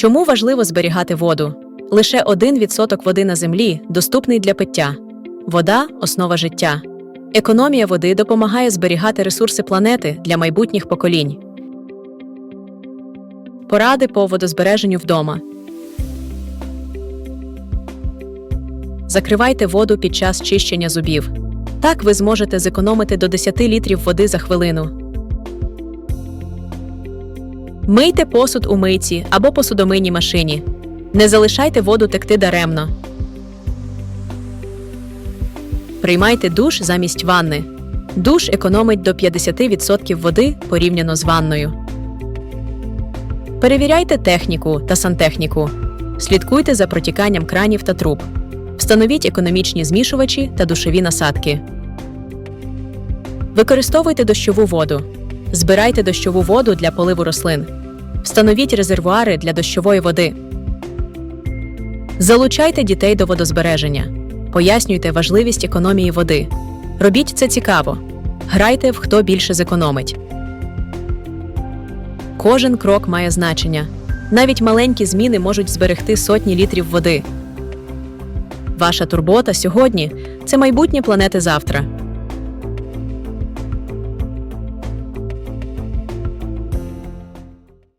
Чому важливо зберігати воду? Лише 1% води на землі доступний для пиття. Вода основа життя. Економія води допомагає зберігати ресурси планети для майбутніх поколінь. Поради по водозбереженню вдома. Закривайте воду під час чищення зубів. Так ви зможете зекономити до 10 літрів води за хвилину. Мийте посуд у мийці або посудомийній машині. Не залишайте воду текти даремно. Приймайте душ замість ванни. Душ економить до 50% води порівняно з ванною. Перевіряйте техніку та сантехніку. Слідкуйте за протіканням кранів та труб. Встановіть економічні змішувачі та душові насадки. Використовуйте дощову воду. Збирайте дощову воду для поливу рослин. Встановіть резервуари для дощової води. Залучайте дітей до водозбереження. Пояснюйте важливість економії води. Робіть це цікаво. Грайте в хто більше зекономить. Кожен крок має значення. Навіть маленькі зміни можуть зберегти сотні літрів води. Ваша турбота сьогодні це майбутнє планети завтра.